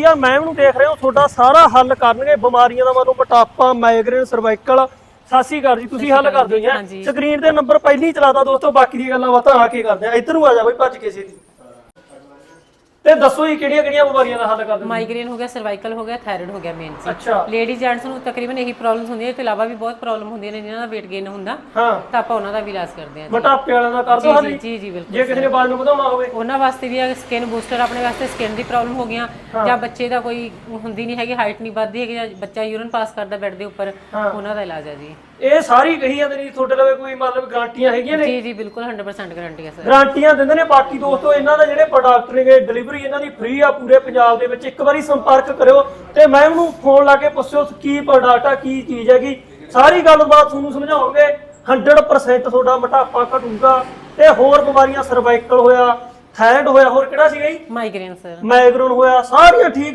ਯਾਰ ਮੈਮ ਨੂੰ ਦੇਖ ਰਹੇ ਹੋ ਤੁਹਾਡਾ ਸਾਰਾ ਹੱਲ ਕਰਨਗੇ ਬਿਮਾਰੀਆਂ ਦਾ ਮਤਲਬ ਮੋਟਾਪਾ ਮਾਈਗ੍ਰੇਨ ਸਰਵਾਈਕਲ ਸ਼੍ਰੀ ਅਕਾਲ ਜੀ ਤੁਸੀਂ ਹੱਲ ਕਰ ਦਿਓ। ਜੀ ਸਕਰੀਨ ਤੇ ਨੰਬਰ ਪਹਿਲਾਂ ਹੀ ਚਲਾਤਾ ਦੋਸਤੋ ਬਾਕੀ ਦੀਆਂ ਗੱਲਾਂ ਬਾਤਾਂ ਆ ਕੇ ਕਰਦੇ ਆ। ਇੱਧਰ ਨੂੰ ਆ ਜਾ ਬਈ ਭੱਜ ਕੇ ਸੀ ਤੇ ਦੱਸੋ ਜੀ ਕਿਹੜੀਆਂ ਕਿਹੜੀਆਂ ਬਿਮਾਰੀਆਂ ਦਾ ਹੱਲ ਕਰਦੇ ਮਾਈਗ੍ਰੇਨ ਹੋ ਗਿਆ ਸਰਵਾਈਕਲ ਹੋ ਗਿਆ ਥਾਇਰਾਇਡ ਹੋ ਗਿਆ ਮੇਨ ਸੀ। ਅੱਛਾ। ਲੇਡੀ ਜੈਂਟਸ ਨੂੰ ਤਕਰੀਬਨ ਇਹੀ ਪ੍ਰੋਬਲਮਸ ਹੁੰਦੀਆਂ ਇਸ ਤੋਂ ਇਲਾਵਾ ਵੀ ਬਹੁਤ ਪ੍ਰੋਬਲਮ ਹੁੰਦੀਆਂ ਨੇ ਜਿਨ੍ਹਾਂ ਦਾ weight gain ਹੁੰਦਾ ਹਾਂ। ਤਾਂ ਆਪਾਂ ਉਹਨਾਂ ਦਾ ਵੀ ਇਲਾਜ ਕਰਦੇ ਹਾਂ ਜੀ। ਮੋਟਾਪੇ ਵਾਲਿਆਂ ਦਾ ਕਰ ਹੱਲ ਜੀ ਜੀ। ਬਿਲਕੁਲ ਜੇ ਕਿਸੇ ਨੇ ਬਾਲ ਨੂੰ ਵਧਾਉਣਾ ਹੋਵੇ। ਉਹਨਾਂ ਵਾਸਤੇ ਵੀ ਹੈ ਸਕਿਨ ਬੂਸਟਰ ਆਪਣੇ ਵਾਸਤੇ ਸਕਿਨ ਦੀ ਪ੍ਰੋਬਲਮ ਹੋ ਗਈਆਂ ਜਾਂ ਬੱਚੇ ਦਾ ਕੋਈ ਹੁੰਦੀ ਨਹੀਂ ਹੈਗੀ ਹਾਈਟ ਨਹੀਂ ਵੱਧਦੀ ਹੈਗੀ ਜਾਂ ਬੱਚਾ ਯੂਰਨ ਪਾਸ ਕਰਦਾ ਬੈੱਡ ਦੇ ਉੱਪਰ ਉਹਨਾਂ ਦਾ ਇਲਾਜ ਹੈ ਜੀ। ਇਹ ਸਾਰੀ ਕਹੀ ਜਾਂਦੇ ਨੇ ਜੀ, ਤੁਹਾਡੇ ਲਵੇ ਕੋਈ ਮਤਲਬ ਗਾਰੰਟੀਆਂ ਹੈਗੀਆਂ ਨੇ? ਜੀ ਜੀ ਬਿਲਕੁਲ 100% ਗਾਰੰਟੀ ਹੈ ਸਰ ਗਾਰੰਟੀਆਂ ਦਿੰਦੇ ਨੇ ਬਾਕੀ ਦੋਸਤੋ ਇਹਨਾਂ ਦਾ ਜਿਹੜੇ ਪ੍ਰੋਡਕਟ ਨੇਗੇ ਡਿਲੀਵਰੀ ਇਹਨਾਂ ਦੀ ਫ੍ਰੀ ਆ ਪੂਰੇ ਪੰਜਾਬ ਦੇ ਵਿੱਚ। ਇੱਕ ਵਾਰੀ ਸੰਪਰਕ ਕਰਿਓ ਤੇ ਮੈਂ ਉਹਨੂੰ ਫੋਨ ਲਾ ਕੇ ਪੁੱਛਿਓ ਕੀ ਪ੍ਰੋਡਕਟ ਆ ਕੀ ਚੀਜ਼ ਹੈਗੀ। ਸਾਰੀ ਗੱਲਬਾਤ ਤੁਹਾਨੂੰ ਸਮਝਾਉਣਗੇ 100% ਤੁਹਾਡਾ ਮੋਟਾਪਾ ਘਟੂਗਾ ਤੇ ਹੋਰ ਬਿਮਾਰੀਆਂ ਸਰਵਾਈਕਲ ਹੋਇਆ ਥਾਇਰਾਇਡ ਹੋਇਆ ਹੋਰ ਕਿਹੜਾ ਸੀਗਾ ਜੀ? ਮਾਈਗ੍ਰੇਨ ਸਰ ਮਾਈਗ੍ਰੇਨ ਹੋਇਆ ਸਾਰੀਆਂ ਠੀਕ